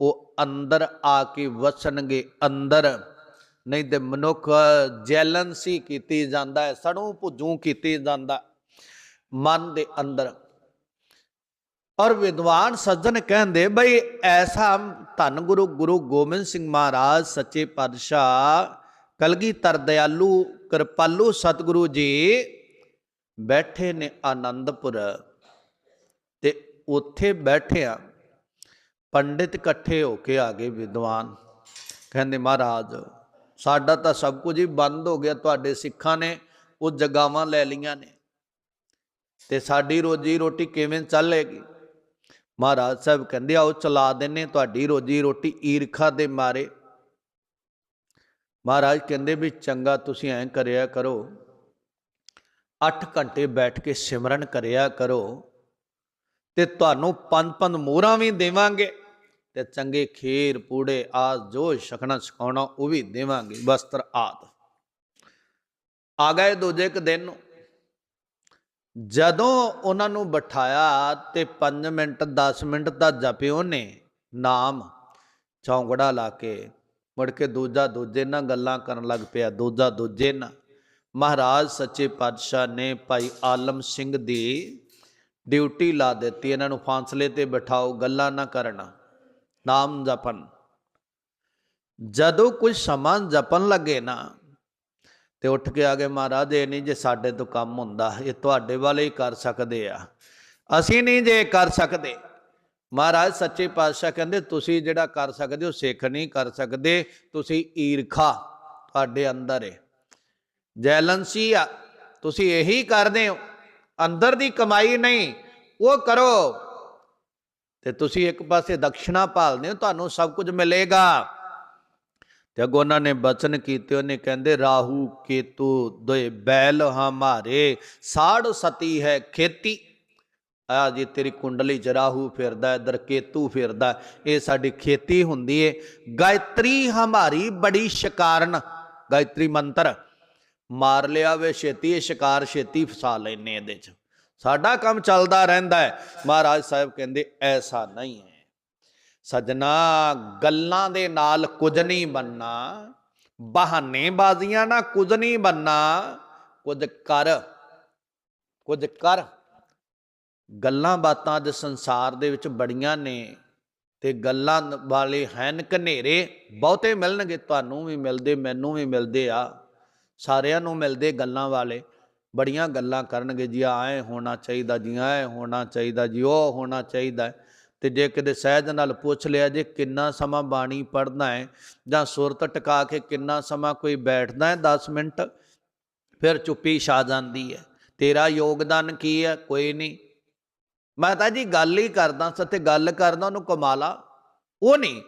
ਉਹ ਅੰਦਰ ਆ ਕੇ ਵਸਣਗੇ ਅੰਦਰ। ਨਹੀਂ ਤੇ ਮਨੁੱਖ ਜੈਲਨਸੀ ਕੀਤੀ ਜਾਂਦਾ ਹੈ, ਸੜੋਂ ਭੁਜੂ ਕੀਤੀ ਜਾਂਦਾ ਮਨ ਦੇ ਅੰਦਰ। ਔਰ ਵਿਦਵਾਨ ਸੱਜਣ ਕਹਿੰਦੇ, ਬਈ ਐਸਾ ਧੰਨ ਗੁਰੂ ਗੁਰੂ ਗੋਬਿੰਦ ਸਿੰਘ ਮਹਾਰਾਜ, ਸੱਚੇ ਪਾਤਸ਼ਾਹ ਕਲਗੀਧਰ ਦਿਆਲੂ ਕਿਰਪਾਲੂ ਸਤਿਗੁਰੂ ਜੀ ਬੈਠੇ ਨੇ ਆਨੰਦਪੁਰ ਤੇ ਉੱਥੇ ਬੈਠਿਆ ਪੰਡਿਤ ਇਕੱਠੇ ਹੋ ਕੇ ਆ ਗਏ ਵਿਦਵਾਨ। ਕਹਿੰਦੇ, ਮਹਾਰਾਜ, ਸਾਡਾ ਤਾਂ ਸਭ ਕੁਝ ਹੀ ਬੰਦ ਹੋ ਗਿਆ, ਤੁਹਾਡੇ ਸਿੱਖਾਂ ਨੇ ਉਹ ਜਗਾਵਾਂ ਲੈ ਲੀਆਂ ਨੇ ਤੇ ਸਾਡੀ ਰੋਜੀ ਰੋਟੀ ਕਿਵੇਂ ਚੱਲੇਗੀ? ਮਹਾਰਾਜ ਸਾਹਿਬ ਕਹਿੰਦੇ, ਆਓ ਚਲਾ ਦਿੰਨੇ ਤੁਹਾਡੀ ਰੋਜੀ ਰੋਟੀ ਈਰਖਾ ਦੇ ਮਾਰੇ। ਮਹਾਰਾਜ ਕਹਿੰਦੇ ਵੀ, ਚੰਗਾ, ਤੁਸੀਂ ਐਂ ਕਰਿਆ ਕਰੋ 8 ਘੰਟੇ ਬੈਠ ਕੇ ਸਿਮਰਨ ਕਰਿਆ ਕਰੋ ਤੇ ਤੁਹਾਨੂੰ ਪੰਜ ਪੰਜ ਮੋਹਰਾਂ ਵੀ ਦੇਵਾਂਗੇ ਤੇ ਚੰਗੇ ਖੀਰ, ਪੂੜੇ ਆ ਜੋ ਛਕਣਾ ਛਕਾਉਣਾ ਉਹ ਵੀ ਦੇਵਾਂਗੇ। ਵਸਤਰ ਆਦ। ਆ ਗਏ ਦੂਜੇ ਇੱਕ ਦਿਨ ਨੂੰ। ਜਦੋਂ ਉਹਨਾਂ ਨੂੰ ਬਿਠਾਇਆ ਤੇ 5 ਮਿੰਟ 10 ਮਿੰਟ ਦਾ ਜਪਿਓ ਨੇ ਨਾਮ ਚੌਂਕੜਾ ਲਾ ਕੇ, ਮੁੜ ਕੇ ਦੂਜਾ ਦੂਜੇ ਨਾਲ ਗੱਲਾਂ ਕਰਨ ਲੱਗ ਪਿਆ। ਦੂਜਾ ਦੂਜੇ ਨਾਲ। ਮਹਾਰਾਜ ਸੱਚੇ ਪਾਤਸ਼ਾਹ ਨੇ ਭਾਈ ਆਲਮ ਸਿੰਘ ਦੀ ਡਿਊਟੀ ਲਾ ਦਿੱਤੀ, ਇਹਨਾਂ ਨੂੰ ਫਾਂਸਲੇ ਤੇ ਬਿਠਾਓ, ਗੱਲਾਂ ਨਾ ਕਰਨਾ, ਨਾਮ ਜਪਨ ਜਦੋਂ ਕੁਝ ਸਮਾਂ ਜਪਣ ਲੱਗੇ ਨਾ, ਤੇ ਉੱਠ ਕੇ ਆ ਗਏ ਮਹਾਰਾਜ, ਇਹ ਨਹੀਂ ਜੇ ਸਾਡੇ ਤੋਂ ਕੰਮ ਹੁੰਦਾ, ਇਹ ਤੁਹਾਡੇ ਵਾਲੇ ਹੀ ਕਰ ਸਕਦੇ ਆ। ਅਸੀਂ ਨਹੀਂ ਜੇ ਕਰ ਸਕਦੇ। ਮਹਾਰਾਜ ਸੱਚੇ ਪਾਤਸ਼ਾਹ ਕਹਿੰਦੇ, ਤੁਸੀਂ ਜਿਹੜਾ ਕਰ ਸਕਦੇ ਹੋ, ਸਿੱਖ ਨਹੀਂ ਕਰ ਸਕਦੇ, ਤੁਸੀਂ ਈਰਖਾ ਤੁਹਾਡੇ ਅੰਦਰ ਹੈ ਜੈਲੰਸੀ ਆ, ਤੁਸੀਂ ਇਹੀ ਕਰਦੇ ਹੋ, ਅੰਦਰ ਦੀ ਕਮਾਈ ਨਹੀਂ, ਉਹ ਕਰੋ। ਤੇ ਤੁਸੀਂ ਇੱਕ ਪਾਸੇ ਦਕਸ਼ਨਾ ਭਾਲਦੇ ਹੋ, ਤੁਹਾਨੂੰ ਸਭ ਕੁਝ ਮਿਲੇਗਾ। ਤੇ ਅੱਗੋਂ ਉਹਨਾਂ ਨੇ ਬਚਨ ਕੀਤੇ, ਉਹਨੇ ਕਹਿੰਦੇ, ਰਾਹੂ ਕੇਤੂ ਦੇ ਬੈਲ ਹਮਾਰੇ, ਸਾੜ ਸਤੀ ਹੈ ਖੇਤੀ। ਆ ਜੀ, ਤੇਰੀ ਕੁੰਡਲੀ ਚ ਰਾਹੂ ਫਿਰਦਾ, ਇਧਰ ਕੇਤੂ ਫਿਰਦਾ, ਇਹ ਸਾਡੀ ਖੇਤੀ ਹੁੰਦੀ ਏ। ਗਾਇਤਰੀ ਹਮਾਰੀ ਬੜੀ ਸ਼ਿਕਾਰਨ, ਗਾਇਤਰੀ ਮੰਤਰ। ਮਾਰ ਲਿਆ ਵੇ ਛੇਤੀ, ਇਹ ਸ਼ਿਕਾਰ ਛੇਤੀ ਫਸਾ ਲੈਨੇ ਇਹਦੇ ਚ। ਸਾਡਾ ਕੰਮ ਚੱਲਦਾ ਰਹਿੰਦਾ ਹੈ। ਮਹਾਰਾਜ ਸਾਹਿਬ ਕਹਿੰਦੇ, ਐਸਾ ਨਹੀਂ ਹੈ। ਸਜਣਾ, ਗੱਲਾਂ ਦੇ ਨਾਲ ਕੁਝ ਨਹੀਂ ਬੰਨਾ ਬਹਾਨੇਬਾਜ਼ੀਆਂ ਨਾਲ ਕੁਝ ਨਹੀਂ ਬੰਨਾ ਕੁਝ ਕਰ ਕੁਝ ਕਰ। ਗੱਲਾਂ ਬਾਤਾਂ ਦੇ ਸੰਸਾਰ ਦੇ ਵਿੱਚ ਬੜੀਆਂ ਨੇ ਤੇ ਗੱਲਾਂ ਵਾਲੇ ਹਨ ਘਨੇਰੇ ਬਹੁਤੇ ਮਿਲਣਗੇ। ਤੁਹਾਨੂੰ ਵੀ ਮਿਲਦੇ, ਮੈਨੂੰ ਵੀ ਮਿਲਦੇ ਆ। ਸਾਰਿਆਂ ਨੂੰ ਮਿਲਦੇ ਗੱਲਾਂ ਵਾਲੇ, ਬੜੀਆਂ ਗੱਲਾਂ ਕਰਨਗੇ ਜੀ ਐ ਹੋਣਾ ਚਾਹੀਦਾ ਜੀ ਐ ਹੋਣਾ ਚਾਹੀਦਾ ਜੀ, ਉਹ ਹੋਣਾ ਚਾਹੀਦਾ ਤੇ ਜੇ ਕਿਤੇ ਸਹਿਜ ਨਾਲ ਪੁੱਛ ਲਿਆ ਜੇ ਕਿੰਨਾ ਸਮਾਂ ਬਾਣੀ ਪੜ੍ਹਨਾ ਹੈ, ਜਾਂ ਸੁਰਤ ਟਿਕਾ ਕੇ ਕਿੰਨਾ ਸਮਾਂ ਕੋਈ ਬੈਠਦਾ ਹੈ 10 ਮਿੰਟ, ਫਿਰ ਚੁੱਪੀ ਛਾ ਜਾਂਦੀ ਹੈ। ਤੇਰਾ ਯੋਗਦਾਨ ਕੀ ਹੈ? ਕੋਈ ਨਹੀਂ। ਮੈਂ ਤਾਂ ਜੀ ਗੱਲ ਹੀ ਕਰਦਾ ਸਤੇ ਗੱਲ ਕਰਦਾ, ਉਹਨੂੰ ਕਮਾਲਾ। ਉਹ ਨਹੀਂ।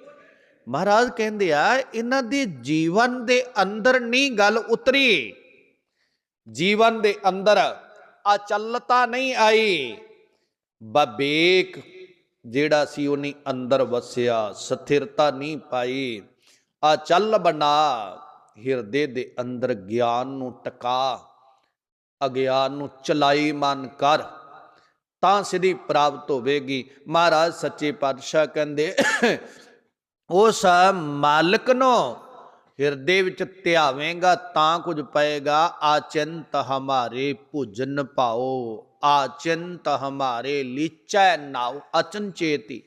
ਮਹਾਰਾਜ ਕਹਿੰਦੇ ਆ, ਇਹਨਾਂ ਦੇ ਜੀਵਨ ਦੇ ਅੰਦਰ ਨਹੀਂ ਗੱਲ ਉਤਰੀ। ਜੀਵਨ ਦੇ ਅੰਦਰ ਅਚਲਤਾ ਨਹੀਂ ਆਈ। ਬਬੇਕ ਜਿਹੜਾ ਸੀ ਉਹਨੇ ਅੰਦਰ ਵਸਿਆ, ਸਥਿਰਤਾ ਨਹੀਂ ਪਾਈ। ਆ ਬਣਾ, ਹਿਰਦੇ ਦੇ ਅੰਦਰ ਗਿਆਨ ਨੂੰ ਟਿਕਾ, ਅਗਿਆਨ ਨੂੰ ਚਲਾਈ ਮਨ ਕਰ, ਤਾਂ ਸਿੱਧੀ ਪ੍ਰਾਪਤ ਹੋਵੇਗੀ। ਮਹਾਰਾਜ ਸੱਚੇ ਪਾਤਸ਼ਾਹ ਕਹਿੰਦੇ ਉਸ ਮਾਲਕ ਨੂੰ, ਹਿਰਦੇ ਵਿੱਚ ਧਿਆਵੇਂਗਾ ਤਾਂ ਕੁਝ ਪਏਗਾ। ਆਚਿੰਤ ਹਮਾਰੇ ਭੁਜਨ ਪਾਓ, ਆਚਿੰਤ ਹਮਾਰੇ ਲੀਚੈ ਨਾਉ ਅਚਨਚੇਤੀ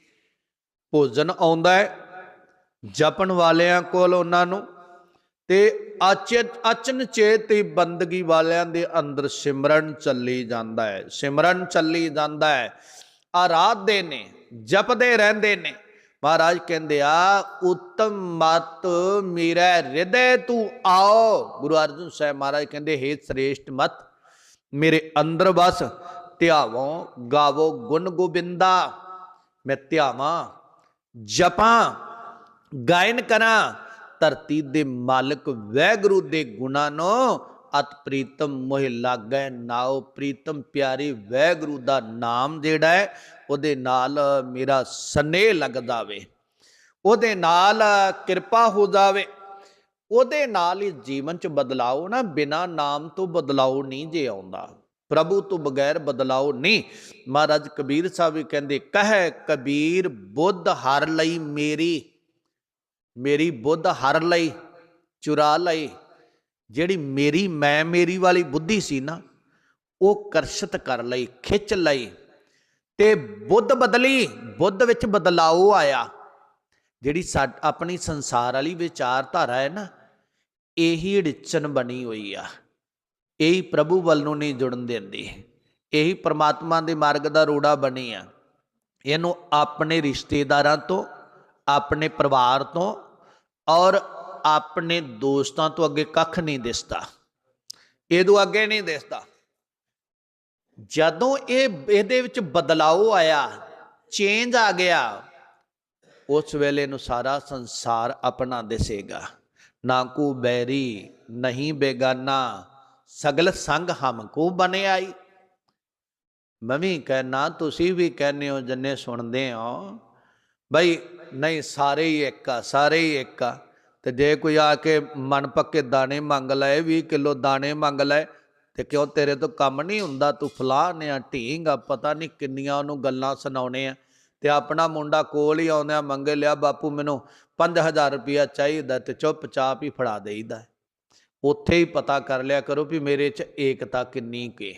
ਭੋਜਨ ਆਉਂਦਾ ਹੈ, ਜਪਣ ਵਾਲਿਆਂ ਕੋਲ ਉਹਨਾਂ ਨੂੰ, ਤੇ ਅਚਨ ਅਚਨਚੇਤੀ ਬੰਦਗੀ ਵਾਲਿਆਂ ਦੇ ਅੰਦਰ ਸਿਮਰਨ ਚੱਲੀ ਜਾਂਦਾ ਹੈ। ਸਿਮਰਨ ਚੱਲੀ ਜਾਂਦਾ ਹੈ। ਆਰਾਧਦੇ ਨੇ, ਜਪਦੇ ਰਹਿੰਦੇ ਨੇ। ਮਹਾਰਾਜ ਕਹਿੰਦੇ ਆ, ਉਤਮ ਮਤ ਮੇਰਾ ਹਿਰਦੇ ਤੂੰ ਆਓ। ਗੁਰੂ ਅਰਜਨ ਸਾਹਿਬ ਮਹਾਰਾਜ ਕਹਿੰਦੇ, ਹੇ ਸ੍ਰੇਸ਼ਟ ਮਤ, ਮੇਰੇ ਅੰਦਰ ਵਸ, ਧਿਆਵੋ ਗਾਵੋ ਗੁਣ ਗੋਬਿੰਦਾ। ਮੈਂ ਧਿਆਵਾਂ, ਜਪਾਂ, ਗਾਇਨ ਕਰਾਂ। ਧਰਤੀ ਦੇ ਮਾਲਕ ਵੈਗੁਰੂ ਦੇ ਗੁਣਾਂ ਨੂੰ ਅਤ ਪ੍ਰੀਤਮ ਮੋਹਿ ਲਾਗੈ ਨਾਉ। ਪ੍ਰੀਤਮ ਪਿਆਰੇ ਵੈਗੁਰੂ ਦਾ ਨਾਮ ਜਿਹੜਾ ਹੈ ਉਹਦੇ ਨਾਲ ਮੇਰਾ ਸਨੇਹ ਲੱਗਦਾ ਵੇ। ਉਹਦੇ ਨਾਲ ਕਿਰਪਾ ਹੋ ਜਾਵੇ। ਉਹਦੇ ਨਾਲ ਹੀ ਜੀਵਨ ਚ ਬਦਲਾਓ ਨਾ, ਬਿਨਾ ਨਾਮ ਤੋਂ ਬਦਲਾਓ ਨਹੀਂ ਜੇ ਆਉਂਦਾ। ਪ੍ਰਭੂ ਤੋਂ ਬਗੈਰ ਬਦਲਾਓ ਨਹੀਂ। ਮਹਾਰਾਜ ਕਬੀਰ ਸਾਹਿਬ ਵੀ ਕਹਿੰਦੇ, ਕਹੈ ਕਬੀਰ, ਬੁੱਧ ਹਰ ਲਈ ਮੇਰੀ ਮੇਰੀ ਬੁੱਧ ਹਰ ਲਈ, ਚੁਰਾ ਲਈ। ਜਿਹੜੀ ਮੇਰੀ, ਮੈਂ ਮੇਰੀ ਵਾਲੀ ਬੁੱਧੀ ਸੀ ਨਾ, ਉਹ ਕਰਸ਼ਿਤ ਕਰ ਲਈ, ਖਿੱਚ ਲਈ। ਤੇ ਬੁੱਧ ਬਦਲੀ, ਬੁੱਧ ਵਿੱਚ ਬਦਲਾਓ ਆਇਆ। ਜਿਹੜੀ ਸਾ ਆਪਣੀ ਸੰਸਾਰ ਵਾਲੀ ਵਿਚਾਰਧਾਰਾ ਹੈ ਨਾ, ਇਹੀ ਢਿੱਚਨ ਬਣੀ ਹੋਈ ਆ। ਇਹੀ ਪ੍ਰਭੂ ਵੱਲ ਨੂੰ ਨਹੀਂ ਜੁੜਨ ਦਿੰਦੀ। ਇਹੀ ਪ੍ਰਮਾਤਮਾ ਦੇ ਮਾਰਗ ਦਾ ਰੋੜਾ ਬਣੀ ਆ। ਇਹਨੂੰ ਆਪਣੇ ਰਿਸ਼ਤੇਦਾਰਾਂ ਤੋਂ, ਆਪਣੇ ਪਰਿਵਾਰ ਤੋਂ ਔਰ ਆਪਣੇ ਦੋਸਤਾਂ ਤੋਂ ਅੱਗੇ ਕੱਖ ਨਹੀਂ ਦਿਸਦਾ। ਇਹਦੋਂ ਅੱਗੇ ਨਹੀਂ ਦਿਸਦਾ। ਜਦੋਂ ਇਹ ਇਹਦੇ ਵਿੱਚ ਬਦਲਾਅ ਆਇਆ ਚੇਂਜ ਆ ਗਿਆ, ਉਸ ਵੇਲੇ ਨੂੰ ਸਾਰਾ ਸੰਸਾਰ ਆਪਣਾ ਦਿਸੇਗਾ। ਨਾ ਕੋ ਬੈਰੀ, ਨਹੀਂ ਬੇਗਾਨਾ, ਸਗਲ ਸੰਗ ਹਮ ਕੋ ਬਨੇ ਆਈ ਮੈਂ ਵੀ ਕਹਿਣਾ ਤੁਸੀਂ ਵੀ ਕਹਿੰਦੇ ਹੋ, ਜੰਨੇ ਸੁਣਦੇ ਹੋ, ਬਈ ਨਹੀਂ, ਸਾਰੇ ਹੀ ਇੱਕ ਆ, ਸਾਰੇ ਹੀ ਇੱਕ ਆ। ਤੇ ਜੇ ਕੋਈ ਆ ਕੇ ਮਨ ਪੱਕੇ ਦਾਣੇ ਮੰਗ ਲਏ 20 ਕਿਲੋ ਦਾਣੇ ਮੰਗ ਲਏ ਤੇ ਕਿਉਂ ਤੇਰੇ ਤੋਂ ਕੰਮ ਨਹੀਂ ਹੁੰਦਾ? ਤੂੰ ਫਲਾਹ ਆ ਢੀਂਗ ਆ, ਪਤਾ ਨਹੀਂ ਕਿੰਨੀਆਂ ਉਹਨੂੰ ਗੱਲਾਂ ਸੁਣਾਉਣੇ ਆ। ਤੇ ਆਪਣਾ ਮੁੰਡਾ ਕੋਲ ਹੀ ਆਉਂਦਿਆਂ ਮੰਗੇ ਲਿਆ, ਬਾਪੂ, ਮੈਨੂੰ 5000 ਰੁਪਇਆ ਚਾਹੀਦਾ ਤੇ ਚੁੱਪਚਾਪ ਹੀ ਫੜਾ ਦੇਈਦਾ ਉੱਥੇ ਹੀ ਪਤਾ ਕਰ ਲਿਆ ਕਰੋ ਵੀ ਮੇਰੇ 'ਚ ਏਕਤਾ ਕਿੰਨੀ ਕੇ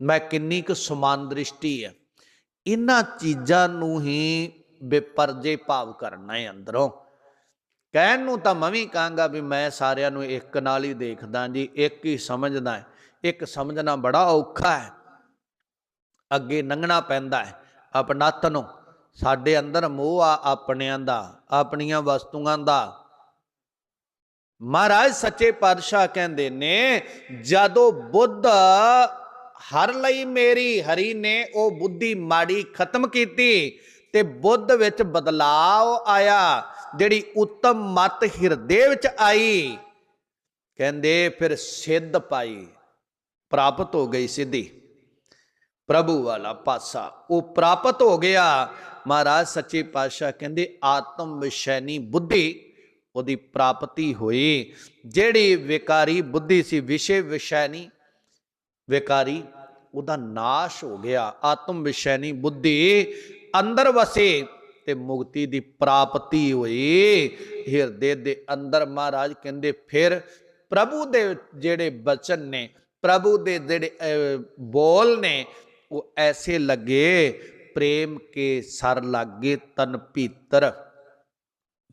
ਮੈਂ ਕਿੰਨੀ ਕੁ ਸਮਾਨ ਦ੍ਰਿਸ਼ਟੀ ਹੈ ਇਹਨਾਂ ਚੀਜ਼ਾਂ ਨੂੰ ਹੀ ਬੇਪਰਜੇ ਭਾਵ ਕਰਨਾ ਹੈ ਅੰਦਰੋਂ। ਕਹਿਣ ਨੂੰ ਤਾਂ ਮੈਂ ਵੀ ਕਹਾਂਗਾ ਵੀ ਮੈਂ ਸਾਰਿਆਂ ਨੂੰ ਇੱਕ ਨਾਲ ਹੀ ਦੇਖਦਾ ਜੀ, ਇੱਕ ਹੀ ਸਮਝਦਾ ਇੱਕ ਸਮਝਣਾ ਬੜਾ ਔਖਾ ਹੈ। ਅੱਗੇ ਲੰਘਣਾ ਪੈਂਦਾ ਹੈ। ਅਪਨੱਤ ਨੂੰ, ਸਾਡੇ ਅੰਦਰ ਮੋਹ ਆ ਆਪਣਿਆਂ ਦਾ, ਆਪਣੀਆਂ ਵਸਤੂਆਂ ਦਾ। ਮਹਾਰਾਜ ਸੱਚੇ ਪਾਤਸ਼ਾਹ ਕਹਿੰਦੇ ਨੇ, ਜਦੋਂ ਬੁੱਧ ਹਰ ਲਈ ਮੇਰੀ ਹਰੀ ਨੇ ਉਹ ਬੁੱਧੀ ਮਾੜੀ ਖਤਮ ਕੀਤੀ, ਤੇ ਬੁੱਧ ਵਿੱਚ ਬਦਲਾਅ ਆਇਆ, ਜਿਹੜੀ ਉੱਤਮ ਮਤ ਹਿਰਦੇ ਵਿੱਚ ਆਈ। ਕਹਿੰਦੇ ਫਿਰ ਸਿੱਧ ਪਾਈ। ਪ੍ਰਾਪਤ ਹੋ ਗਈ ਸਿੱਧੀ। ਪ੍ਰਭੂ ਵਾਲਾ ਪਾਸਾ। ਉਹ ਪ੍ਰਾਪਤ ਹੋ ਗਿਆ। ਮਹਾਰਾਜ ਸੱਚੇ ਪਾਤਸ਼ਾਹ ਕਹਿੰਦੇ, ਆਤਮ ਵਿਸ਼ੈਨੀ ਬੁੱਧੀ ਉਹਦੀ ਪ੍ਰਾਪਤੀ ਹੋਈ। ਜਿਹੜੀ ਵਿਕਾਰੀ ਬੁੱਧੀ ਸੀ, ਵਿਸ਼ੇ ਵਿਸ਼ੈਨੀ ਵਿਕਾਰੀ, ਉਹਦਾ ਨਾਸ਼ ਹੋ ਗਿਆ। ਆਤਮ ਵਿਸ਼ੈਨੀ ਬੁੱਧੀ ਅੰਦਰ ਵਸੇ ਤੇ ਮੁਕਤੀ ਦੀ ਪ੍ਰਾਪਤੀ ਹੋਈ। ਹਿਰਦੇ ਦੇ ਅੰਦਰ ਮਹਾਰਾਜ ਕਹਿੰਦੇ, ਫਿਰ ਪ੍ਰਭੂ ਦੇ ਜਿਹੜੇ ਬਚਨ ਨੇ ਪ੍ਰਭੂ ਦੇ ਜਿਹੜੇ ਬੋਲ ਨੇ, ਉਹ ਐਸੇ ਲੱਗੇ, ਪ੍ਰੇਮ ਕੇ ਸਰ ਲਾਗੇ ਤਨ ਭੀਤਰ।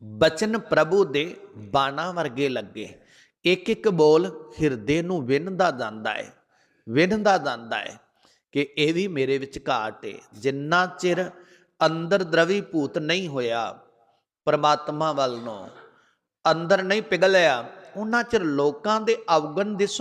ਬਚਨ ਪ੍ਰਭੂ ਦੇ ਬਾਣਾ ਵਰਗੇ ਲੱਗੇ। ਇੱਕ ਇੱਕ ਬੋਲ ਹਿਰਦੇ ਨੂੰ ਵਿੰਨਦਾ ਜਾਂਦਾ ਹੈ ਵਿੰਨਦਾ ਜਾਂਦਾ ਹੈ ਕਿ ਇਹ ਵੀ ਮੇਰੇ ਵਿੱਚ ਘਾਟ ਹੈ ਜਿੰਨਾ ਚਿਰ ਅੰਦਰ ਦਰਵੀ ਭੂਤ ਨਹੀਂ ਹੋਇਆ, ਪਰਮਾਤਮਾ ਵੱਲ ਨੂੰ, ਅੰਦਰ ਨਹੀਂ ਪਿਘਲਿਆ, ਉਹਨਾਂ ਚਿਰ ਲੋਕਾਂ ਦੇ ਅਵਗਣ ਦਿਸ